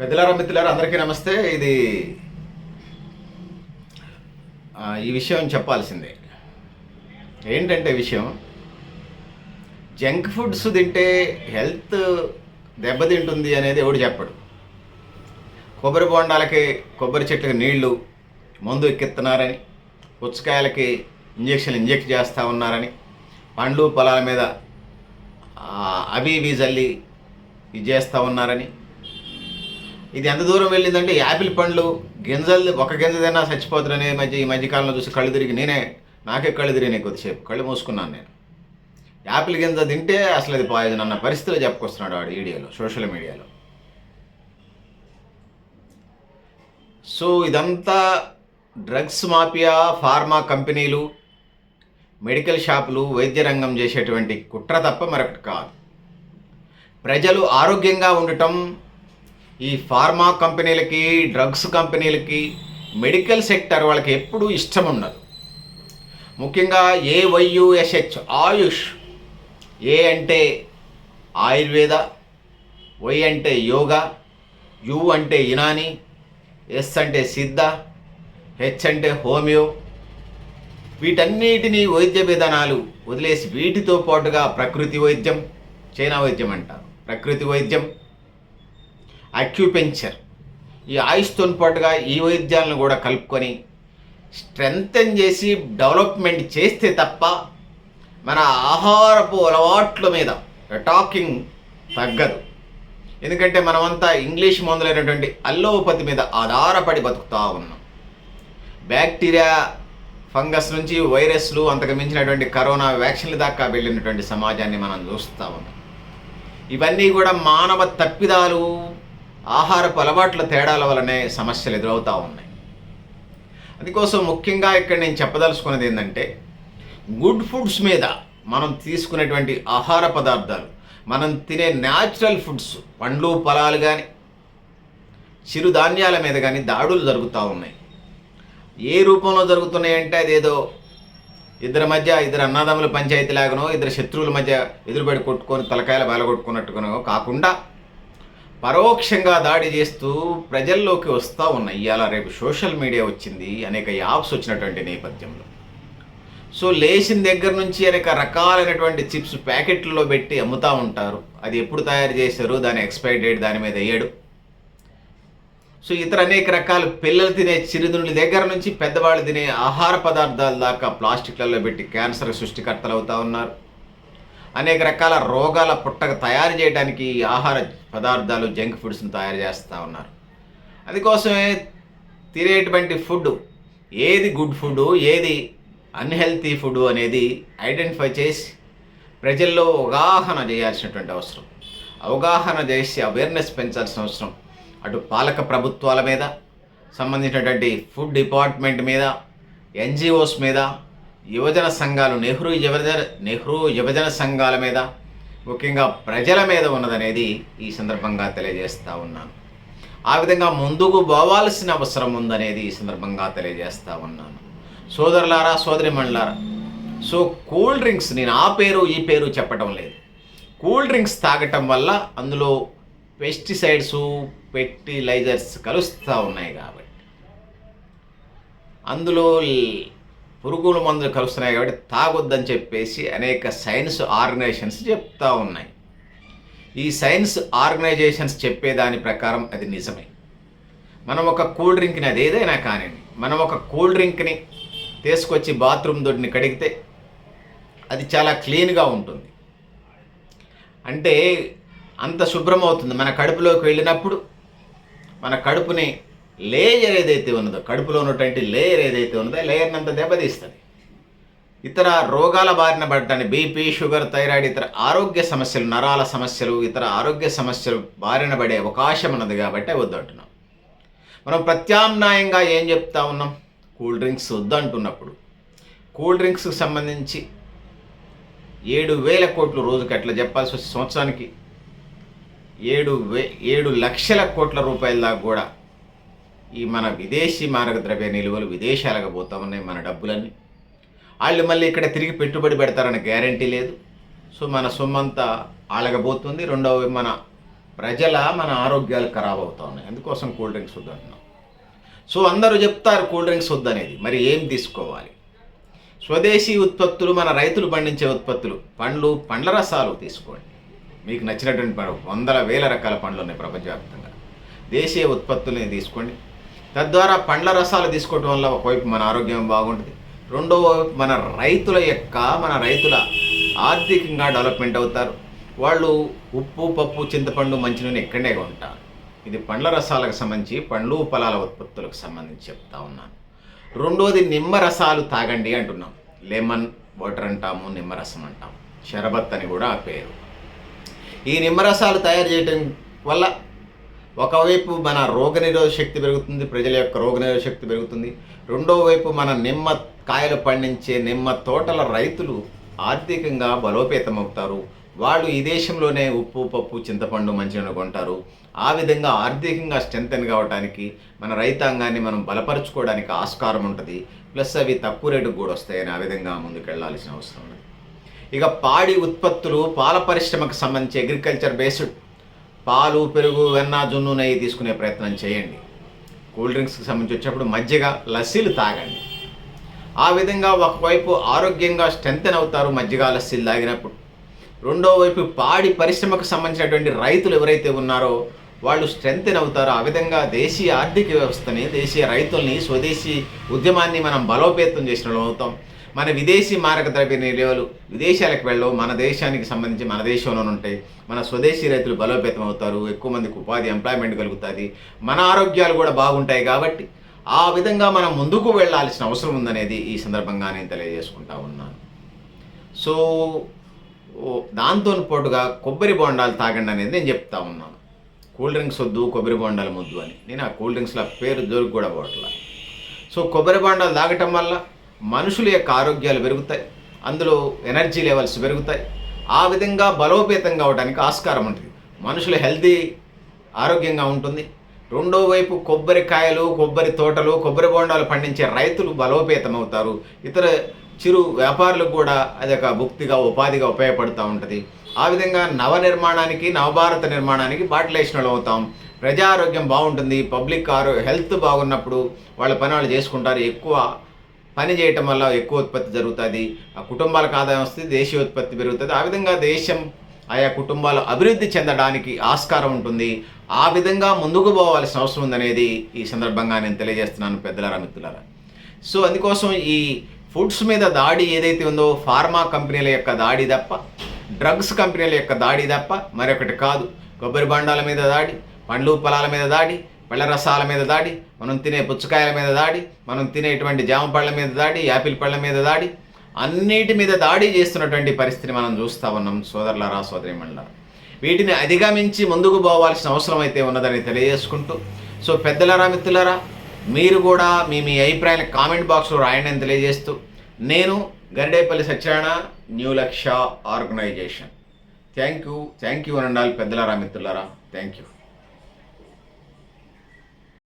పెద్దలారా మిత్రులారా అందరికీ నమస్తే. ఇది ఈ విషయం చెప్పాల్సిందే. ఏంటంటే విషయం? జంక్ ఫుడ్స్ తింటే హెల్త్ దెబ్బతింటుంది అనేది ఎవడు చెప్పడు. కొబ్బరి బొండాలకి కొబ్బరి చెట్లకి నీళ్ళు మందు ఎక్కిస్తున్నారని పుచ్చకాయలకి ఇంజక్షన్లు ఇంజెక్ట్ చేస్తూ ఉన్నారని పండ్లు పొలాల మీద అవి ఇవి జల్లి ఇది చేస్తూ ఉన్నారని ఇది ఎంత దూరం వెళ్ళిందంటే యాపిల్ పండ్లు గింజలు ఒక గింజ తిన్నా చచ్చిపోతారనే మధ్య ఈ మధ్యకాలంలో చూసి కళ్ళు తిరిగి నేనే నాకే కళ్ళు తిరిగినాయి కొద్దిసేపు. కళ్ళు మూసుకున్నాను నేను. యాపిల్ గింజ తింటే అసలు అది పాయిజన్ అన్న పరిస్థితిలో చెప్పుకొస్తున్నాడు వాడు వీడియోలో సోషల్ మీడియాలో. సో ఇదంతా డ్రగ్స్ మాఫియా ఫార్మా కంపెనీలు మెడికల్ షాపులు వైద్య రంగం చేసేటువంటి కుట్ర తప్ప మరొకటి కాదు. ప్రజలు ఆరోగ్యంగా ఉండటం ఈ ఫార్మా కంపెనీలకి డ్రగ్స్ కంపెనీలకి మెడికల్ సెక్టర్ వాళ్ళకి ఎప్పుడూ ఇష్టం ఉండదు. ముఖ్యంగా ఏవైయుఎస్హెచ్ ఆయుష్. ఏ అంటే ఆయుర్వేద వై అంటే యోగా యు అంటే ఇనాని ఎస్ అంటే సిద్ధ హెచ్ అంటే హోమియో. వీటన్నిటినీ వైద్య విధానాలు వదిలేసి వీటితో పాటుగా ప్రకృతి వైద్యం చైనా వైద్యం అంటారు. ప్రకృతి వైద్యం అక్యూపెంచర్ ఈ ఆయుష్తో పాటుగా ఈ వైద్యాలను కూడా కలుపుకొని స్ట్రెంగ్తన్ చేసి డెవలప్మెంట్ చేస్తే తప్ప మన ఆహారపు అలవాట్ల మీద టాకింగ్ తగ్గదు. ఎందుకంటే మనమంతా ఇంగ్లీష్ మందులైనటువంటి అల్లోపతి మీద ఆధారపడి బతుకుతూ ఉన్నాం. బ్యాక్టీరియా ఫంగస్ నుంచి వైరస్లు అంతకు మించినటువంటి కరోనా వ్యాక్సిన్ల దాకా వెళ్ళినటువంటి సమాజాన్ని మనం చూస్తూ ఉన్నాం. ఇవన్నీ కూడా మానవ తప్పిదాలు. ఆహారపు అలవాట్ల తేడాల వలనే సమస్యలు ఎదురవుతూ ఉన్నాయి. అందుకోసం ముఖ్యంగా ఇక్కడ నేను చెప్పదలుచుకున్నది ఏంటంటే గుడ్ ఫుడ్స్ మీద మనం తీసుకునేటువంటి ఆహార పదార్థాలు మనం తినే న్యాచురల్ ఫుడ్స్ పండ్లు పొలాలు కానీ చిరుధాన్యాల మీద కానీ దాడులు జరుగుతూ ఉన్నాయి. ఏ రూపంలో జరుగుతున్నాయంటే అదేదో ఇద్దరి మధ్య ఇద్దరు అన్నదమ్ముల పంచాయతీ లాగానో ఇద్దరు శత్రువుల మధ్య ఎదురుబడి కొట్టుకొని తలకాయల బయలగొట్టుకున్నట్టుగానో కాకుండా పరోక్షంగా దాడి చేస్తూ ప్రజల్లోకి వస్తూ ఉన్నాయి ఇవాళ రేపు సోషల్ మీడియా వచ్చింది అనేక యాప్స్ వచ్చినటువంటి నేపథ్యంలో. సో లేచిన దగ్గర నుంచి అనేక రకాలైనటువంటి చిప్స్ ప్యాకెట్లలో పెట్టి అమ్ముతూ ఉంటారు. అది ఎప్పుడు తయారు చేశారు దాని ఎక్స్పైరీ డేట్ దాని మీద వేయడు సో ఇతర అనేక రకాల పిల్లలు తినే చిరుదుండ్ల దగ్గర నుంచి పెద్దవాళ్ళు తినే ఆహార పదార్థాల దాకా ప్లాస్టిక్లలో పెట్టి క్యాన్సర్ సృష్టికర్తలు అవుతా ఉన్నారు. అనేక రకాల రోగాల పుట్టక తయారు చేయడానికి ఈ ఆహార పదార్థాలు జంక్ ఫుడ్స్ని తయారు చేస్తూ ఉన్నారు. అందుకోసమే తినేటువంటి ఫుడ్ ఏది గుడ్ ఫుడ్ ఏది అన్హెల్తీ ఫుడ్ అనేది ఐడెంటిఫై చేసి ప్రజల్లో అవగాహన చేయాల్సినటువంటి అవసరం. అవగాహన చేసి అవేర్నెస్ పెంచాల్సిన అవసరం. అటు పాలక ప్రభుత్వాల మీద సంబంధించినటువంటి ఫుడ్ డిపార్ట్మెంట్ మీద ఎన్జిఓస్ మీద యువజన సంఘాలు నెహ్రూ యువజన నెహ్రూ యువజన సంఘాల మీద ముఖ్యంగా ప్రజల మీద ఉన్నదనేది ఈ సందర్భంగా తెలియజేస్తూ ఉన్నాను. ఆ విధంగా ముందుకు పోవాల్సిన అవసరం ఉందనేది ఈ సందర్భంగా తెలియజేస్తూ ఉన్నాను. సోదరులారా సోదరిమణులారా సో కూల్ డ్రింక్స్ నేను ఆ పేరు ఈ పేరు చెప్పటం లేదు. కూల్ డ్రింక్స్ తాగటం వల్ల అందులో పెస్టిసైడ్స్ ఫెర్టిలైజర్స్ కలుస్తూ ఉన్నాయి కాబట్టి. అందులో పురుగుల మందులు కలుస్తున్నాయి కాబట్టి తాగొద్దని చెప్పేసి అనేక సైన్స్ ఆర్గనైజేషన్స్ చెప్తా ఉన్నాయి. ఈ సైన్స్ ఆర్గనైజేషన్స్ చెప్పేదాని ప్రకారం అది నిజమే. మనం ఒక కూల్ డ్రింక్ని అది ఏదైనా కానివ్వండి మనం ఒక కూల్ డ్రింక్ని తీసుకొచ్చి బాత్రూమ్ దొడ్డిని కడిగితే అది చాలా క్లీన్గా ఉంటుంది. అంటే అంత శుభ్రం అవుతుంది మన కడుపులోకి వెళ్ళినప్పుడు మన కడుపుని లేయర్ ఏదైతే ఉన్నదో కడుపులో ఉన్నటువంటి లేయర్ ఏదైతే ఉన్నదో లేయర్ని అంత దెబ్బతీస్తుంది. ఇతర రోగాల బారిన పడటాన్ని బీపీ షుగర్ థైరాయిడ్ ఇతర ఆరోగ్య సమస్యలు నరాల సమస్యలు ఇతర ఆరోగ్య సమస్యలు బారిన పడే అవకాశం ఉన్నది కాబట్టి వద్దంటున్నాం. మనం ప్రత్యామ్నాయంగా ఏం చెప్తా ఉన్నాం? కూల్ డ్రింక్స్ వద్దంటున్నప్పుడు. కూల్ డ్రింక్స్కి సంబంధించి ఏడు వేల కోట్లు రోజుకి అట్లా చెప్పాల్సి వచ్చే సంవత్సరానికి ఏడు వే ఏడు లక్షల కోట్ల రూపాయల దాకా కూడా ఈ మన విదేశీ మారక ద్రవ్య నిల్వలు విదేశాలకు పోతా ఉన్నాయి మన డబ్బులన్నీ. వాళ్ళు మళ్ళీ ఇక్కడ తిరిగి పెట్టుబడి పెడతారనే గ్యారంటీ లేదు. సో మన సొమ్మంతా ఆలగబోతుంది. రెండవ మన ప్రజల మన ఆరోగ్యాలు ఖరాబ్ అవుతా ఉన్నాయి. అందుకోసం కూల్ డ్రింక్స్ వద్దంటున్నాం సో అందరూ చెప్తారు కూల్ డ్రింక్స్ వద్దనేది మరి ఏం తీసుకోవాలి? స్వదేశీ ఉత్పత్తులు మన రైతులు పండించే ఉత్పత్తులు పండ్లు పండ్ల రసాలు తీసుకోండి. మీకు నచ్చినటువంటి వందల వేల రకాల పండ్లు ఉన్నాయి ప్రపంచవ్యాప్తంగా. దేశీయ ఉత్పత్తుల్ని తీసుకోండి. తద్వారా పండ్ల రసాలు తీసుకోవటం వల్ల ఒకవైపు మన ఆరోగ్యం బాగుంటుంది. రెండవ మన రైతుల యొక్క మన రైతుల ఆర్థికంగా డెవలప్మెంట్ అవుతారు. వాళ్ళు ఉప్పు పప్పు చింతపండు మంచినూనె ఇక్కడనే కొంటారు. ఇది పండ్ల రసాలకు సంబంధించి పండ్లు ఫలాల ఉత్పత్తులకు సంబంధించి చెప్తా ఉన్నాను. రెండోది నిమ్మ రసాలు తాగండి అంటున్నాం. లెమన్ వాటర్ అంటాము నిమ్మరసం అంటాము. షరబత్ అని కూడా ఆ పేరు. ఈ నిమ్మరసాలు తయారు చేయటం వల్ల ఒకవైపు మన రోగనిరోధ శక్తి పెరుగుతుంది ప్రజల యొక్క రోగనిరోధ శక్తి పెరుగుతుంది. రెండో వైపు మన నిమ్మ కాయలు పండించే నిమ్మ తోటల రైతులు ఆర్థికంగా బలోపేతం అవుతారు వాళ్ళు ఈ దేశంలోనే ఉప్పు పప్పు చింతపండు మంచిగా కొంటారు. ఆ విధంగా ఆర్థికంగా స్ట్రెంథన్ కావడానికి మన రైతాంగాన్ని మనం బలపరుచుకోవడానికి ఆస్కారం ఉంటుంది. ప్లస్ అవి తక్కువ రేటుకు కూడా వస్తాయని ఆ విధంగా ముందుకెళ్ళాల్సిన అవసరం ఉంది. ఇక పాడి ఉత్పత్తులు పాల పరిశ్రమకు సంబంధించి అగ్రికల్చర్ బేస్డ్ పాలు పెరుగు వెన్న జున్ను నెయ్యి తీసుకునే ప్రయత్నం చేయండి. కూల్ డ్రింక్స్కి సంబంధించి వచ్చినప్పుడు మజ్జిగ లస్సీలు తాగండి. ఆ విధంగా ఒకవైపు ఆరోగ్యంగా స్ట్రెంథన్ అవుతారు మజ్జిగ లస్సీలు తాగినప్పుడు. రెండో వైపు పాడి పరిశ్రమకు సంబంధించినటువంటి రైతులు ఎవరైతే ఉన్నారో వాళ్ళు స్ట్రెంథన్ అవుతారో. ఆ విధంగా దేశీయ ఆర్థిక వ్యవస్థని దేశీయ రైతుల్ని స్వదేశీ ఉద్యమాన్ని మనం బలోపేతం చేసిన అవుతాం. మన విదేశీ మారక ద్రవ్య నిల్వలు విదేశాలకు వెళ్ళవు మన దేశానికి సంబంధించి మన దేశంలోనే ఉంటాయి. మన స్వదేశీ రైతులు బలోపేతం అవుతారు ఎక్కువ మందికి ఉపాధి ఎంప్లాయ్మెంట్ కలుగుతుంది. మన ఆరోగ్యాలు కూడా బాగుంటాయి కాబట్టి ఆ విధంగా మనం ముందుకు వెళ్ళాల్సిన అవసరం ఉందనేది ఈ సందర్భంగా నేను తెలియజేసుకుంటా ఉన్నాను. సో దాంతో పాటుగా కొబ్బరి బోండాలు తాగండి అనేది నేను చెప్తా ఉన్నాను. కూల్ డ్రింక్స్ వద్దు కొబ్బరి బోండాలు ముద్దు అని. నేను ఆ కూల్ డ్రింక్స్ల పేరు దొరికి కూడా పోవట్లా సో కొబ్బరి బోండాలు తాగటం వల్ల మనుషుల యొక్క ఆరోగ్యాలు పెరుగుతాయి. అందులో ఎనర్జీ లెవెల్స్ పెరుగుతాయి. ఆ విధంగా బలోపేతం కావడానికి ఆస్కారం ఉంటుంది. మనుషులు హెల్తీ ఆరోగ్యంగా ఉంటుంది. రెండో వైపు కొబ్బరికాయలు కొబ్బరి తోటలు కొబ్బరి బొండాలు పండించే రైతులు బలోపేతం అవుతారు. ఇతర చిరు వ్యాపారులకు కూడా అది ఒక భుక్తిగా ఉపాధిగా ఉపయోగపడుతూ ఉంటుంది. ఆ విధంగా నవ నిర్మాణానికి నవభారత నిర్మాణానికి బాటలేసిన వాళ్ళు అవుతాం. ప్రజా ఆరోగ్యం బాగుంటుంది. పబ్లిక్ ఆరో హెల్త్ బాగున్నప్పుడు వాళ్ళ పని వాళ్ళు చేసుకుంటారు. ఎక్కువ పని చేయటం వల్ల ఎక్కువ ఉత్పత్తి జరుగుతుంది ఆ కుటుంబాలకు ఆదాయం వస్తుంది దేశీయ ఉత్పత్తి పెరుగుతుంది. ఆ విధంగా దేశం ఆయా కుటుంబాలు అభివృద్ధి చెందడానికి ఆస్కారం ఉంటుంది. ఆ విధంగా ముందుకు పోవాల్సిన అవసరం ఉందనేది ఈ సందర్భంగా నేను తెలియజేస్తున్నాను పెద్దలారా మిత్రులారా. సో అందుకోసం ఈ ఫుడ్స్ మీద దాడి ఏదైతే ఉందో ఫార్మా కంపెనీల యొక్క దాడి తప్ప డ్రగ్స్ కంపెనీల యొక్క దాడి తప్ప మరొకటి కాదు. కొబ్బరి బండాల మీద దాడి పండ్లు పొలాల మీద దాడి పళ్ళ రసాల మీద దాడి మనం తినే పుచ్చకాయల మీద దాడి మనం తినేటువంటి జామ పళ్ళ మీద దాడి యాపిల్ పళ్ళ మీద దాడి అన్నిటి మీద దాడి చేస్తున్నటువంటి పరిస్థితిని మనం చూస్తూ ఉన్నాం సోదరి సోదరిమణులారా. వీటిని అధిగమించి ముందుకు పోవాల్సిన అవసరం అయితే ఉన్నదని తెలియజేసుకుంటూ సో పెద్దలరా మిత్రులరా మీరు కూడా మీ మీ అభిప్రాయాలు కామెంట్ బాక్స్లో రాయండి అని తెలియజేస్తూ నేను Garidepalli Satyanarayana new Laksha organisation. Thank you thank you అనండాలి పెద్దలరా మిత్రులరా థ్యాంక్ యూ.